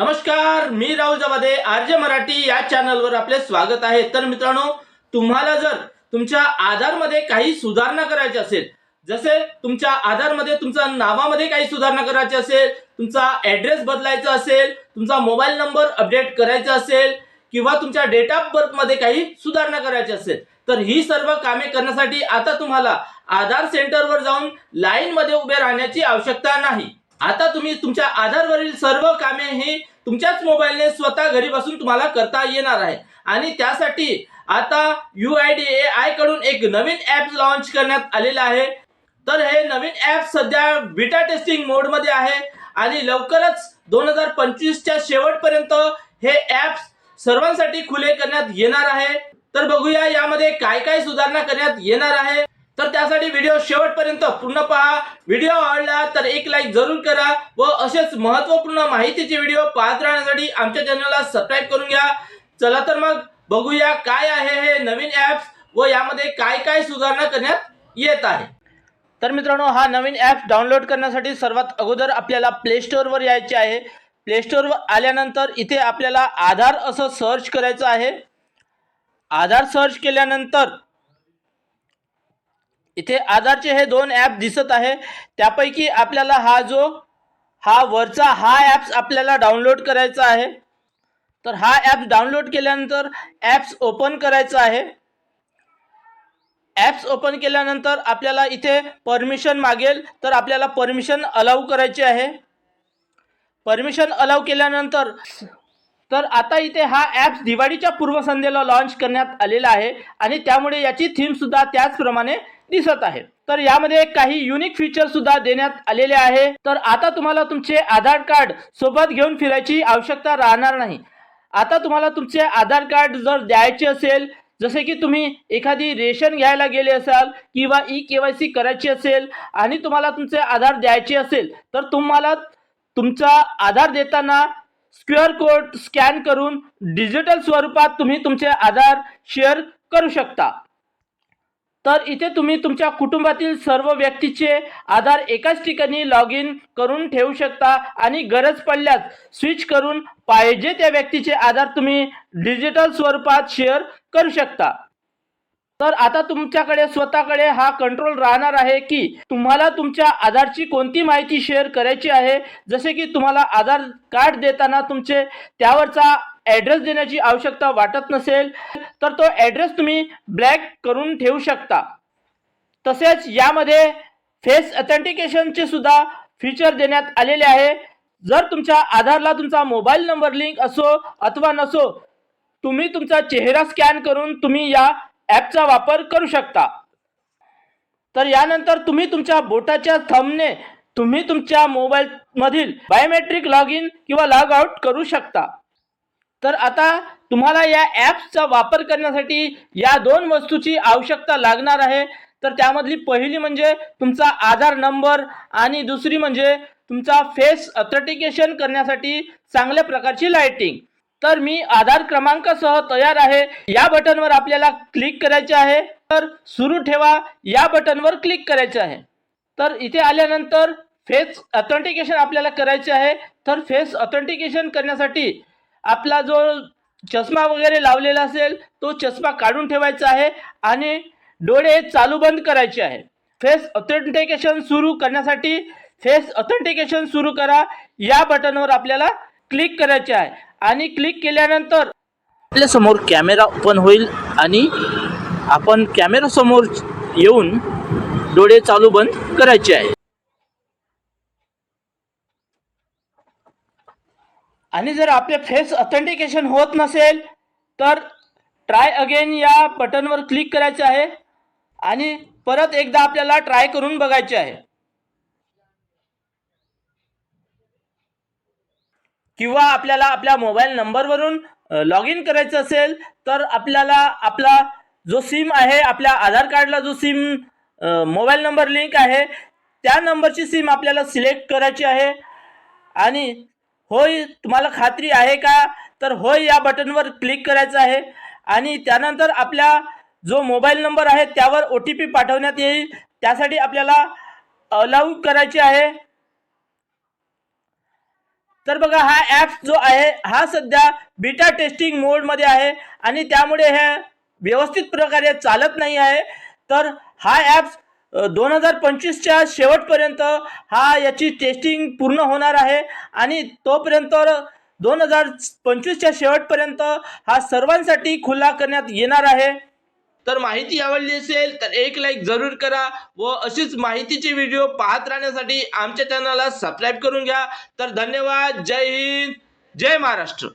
नमस्कार मी राहुल जवादे आर्य मराठी या चॅनलवर आपले स्वागत आहे. तर मित्रांनो तुम्हाला जर तुमच्या आधारमध्ये काही सुधारणा करायची असेल जसे तुमच्या आधारमध्ये तुमच्या नावामध्ये काही सुधारणा करायची असेल तुमचा ऍड्रेस बदलायचा असेल तुमचा मोबाईल नंबर अपडेट करायचा असेल किंवा तुमच्या डेट ऑफ बर्थमध्ये काही सुधारणा करायची असेल तर ही सर्व कामे करण्यासाठी आता तुम्हाला आधार सेंटरवर जाऊन लाईनमध्ये उभे राहण्याची आवश्यकता नाही. आता तुम्ही तुमच्या आधारवरील सर्व कामे ही तुमच्याच मोबाईलने स्वतः घरी बसून तुम्हाला करता येणार आहे. आणि त्यासाठी आता यू आय डी ए आयकडून एक नवीन ऍप लॉन्च करण्यात आलेलं आहे. तर हे नवीन ऍप सध्या बिटा टेस्टिंग मोडमध्ये आहे. आणि लवकरच दोन हजार पंचवीसच्या शेवटपर्यंत हे ऍप सर्वांसाठी खुले करण्यात येणार आहे. तर बघूया यामध्ये काय काय सुधारणा करण्यात येणार आहे. तर त्यासाठी व्हिडिओ शेवटपर्यंत पूर्ण पहा. व्हिडिओ आवडला तर एक लाईक जरूर करा व असेच महत्त्वपूर्ण माहितीचे व्हिडिओ पाहत राहण्यासाठी आमच्या चॅनलला सबस्क्राईब करून घ्या. चला तर मग बघूया काय आहे हे नवीन ॲप्स व यामध्ये काय काय सुधारणा करण्यात येत आहे. तर मित्रांनो हा नवीन ॲप डाउनलोड करण्यासाठी सर्वात अगोदर आपल्याला प्ले स्टोअरवर यायचे आहे. प्ले स्टोअरवर आल्यानंतर इथे आपल्याला आधार असं सर्च करायचं आहे. आधार सर्च केल्यानंतर इथे आधारचे हे दोन ॲप दिसत आहे. त्यापैकी आपल्याला हा जो हा वरचा हा ॲप्स आपल्याला डाउनलोड करायचा आहे. तर हा ॲप डाउनलोड केल्यानंतर ॲप्स ओपन करायचा आहे. ॲप्स ओपन केल्यानंतर आपल्याला इथे परमिशन मागेल तर आपल्याला परमिशन अलाऊ करायची आहे. परमिशन अलाऊ केल्यानंतर तर आता इथे हा ॲप्स दिवाळीच्या पूर्वसंध्येला लॉन्च करण्यात आलेला आहे. आणि त्यामुळे याची थीमसुद्धा त्याचप्रमाणे दिसत आहे तर यामध्ये काही युनिक फीचर सुद्धा देण्यात आलेले आहे. तर आता तुम्हाला तुमचे आधार कार्ड सोबत घेऊन फिरायची आवश्यकता राहणार नाही. आता तुम्हाला तुमचे आधार कार्ड जर द्यायचे असेल जसे की तुम्ही एखादी रेशन घ्यायला गेले असाल किंवा ई के वाय सी करायची असेल आणि तुम्हाला तुमचे आधार द्यायचे असेल तर तुम्हाला तुमचा आधार देताना स्क्युअर कोड स्कॅन करून डिजिटल स्वरूपात तुम्ही तुमचे आधार शेअर करू शकता. तर इथे तुम्ही तुमच्या कुटुंबातील सर्व व्यक्तीचे आधार एकाच ठिकाणी लॉग इन करून ठेवू शकता आणि गरज पडल्यास स्विच करून पाहिजे त्या व्यक्तीचे आधार तुम्ही डिजिटल स्वरूपात शेअर करू शकता. तर आता तुमच्याकडे स्वतःकडे हा कंट्रोल राहणार आहे की तुम्हाला तुमच्या आधारची कोणती माहिती शेअर करायची आहे? जसे की तुम्हाला आधार कार्ड देताना तुमचे त्यावरचा ॲड्रेस देण्याची आवश्यकता वाटत नसेल तर तो ॲड्रेस तुम्ही ब्लॅक करून ठेवू शकता. तसेच यामध्ये फेस अथेंटिकेशनचे सुद्धा फीचर देण्यात आलेले आहे. जर तुमच्या आधारला तुमचा मोबाईल नंबर लिंक असो अथवा नसो तुम्ही तुमचा चेहरा स्कॅन करून तुम्ही या ॲपचा वापर करू शकता. तर यानंतर तुम्ही तुमच्या बोटाच्या थंबने तुम्ही तुमच्या मोबाईलमधील बायोमेट्रिक लॉग इन किंवा लॉग आउट करू शकता. तर आता तुम्हाला या ॲप्सचा वापर करण्यासाठी या दोन वस्तूची आवश्यकता लागणार आहे. तर त्यामधली पहिली म्हणजे तुमचा आधार नंबर आणि दुसरी म्हणजे तुमचा फेस ऑथेंटिकेशन करण्यासाठी चांगल्या प्रकारची लाइटिंग. तर मी आधार क्रमांकासह तयार आहे. या बटनवर आपल्याला क्लिक करायचे आहे. तर सुरू ठेवा. या बटनवर क्लिक करायचे आहे. तर इथे आल्यानंतर फेस ऑथेंटिकेशन आपल्याला करायचे आहे. तर फेस ऑथेंटिकेशन करण्यासाठी आपला जो चष्मा वगैरे लावलेला असेल तो चष्मा काढून ठेवायचा आहे आणि डोळे चालू बंद करायचे आहे. फेस ऑथेंटिकेशन सुरू करण्यासाठी फेस ऑथेंटिकेशन सुरू करा. या बटनवर आपल्याला क्लिक करायचे आहे. आणि क्लिक केल्यानंतर आपल्यासमोर कॅमेरा ओपन होईल आणि आपण कॅमेरासमोर येऊन डोळे चालू बंद करायचे आहे. आणि जर आपले फेस ऑथेंटिकेशन होत नसेल तर ट्राय अगेन या बटनवर क्लिक करायचे आहे आणि परत एकदा आपल्याला ट्राय करून बघायचे आहे. किंवा आपल्याला आपल्या मोबाईल नंबरवरून लॉग इन करायचं असेल तर आपल्याला आपला जो सिम आहे आपल्या आधार कार्डला जो सिम मोबाईल नंबर लिंक आहे त्या नंबरची सिम आपल्याला सिलेक्ट करायची आहे. आणि होय तुम्हाला खात्री आहे का? तर होय या बटनवर क्लिक करायचं आहे. आणि त्यानंतर आपल्या जो मोबाईल नंबर आहे त्यावर ओ टी पी पाठवण्यात येईल. त्यासाठी आपल्याला अलाऊ करायचे आहे. तर बघा हा ॲप जो आहे हा सध्या बीटा टेस्टिंग मोडमध्ये आहे. आणि त्यामुळे हे व्यवस्थित प्रकारे चालत नाही आहे. तर हा ॲप्स दोन हजार पंचवीसच्या शेवटपर्यंत हा याची टेस्टिंग पूर्ण होणार आहे. आणि तोपर्यंत दोन हजार पंचवीसच्या शेवटपर्यंत हा सर्वांसाठी खुला करण्यात येणार आहे. तर माहिती आवडली असेल तर एक लाईक जरूर करा व अशीच माहितीचे व्हिडिओ पाहत राहण्यासाठी आमच्या चॅनलला सबस्क्राईब करून घ्या. तर धन्यवाद. जय हिंद. जय महाराष्ट्र.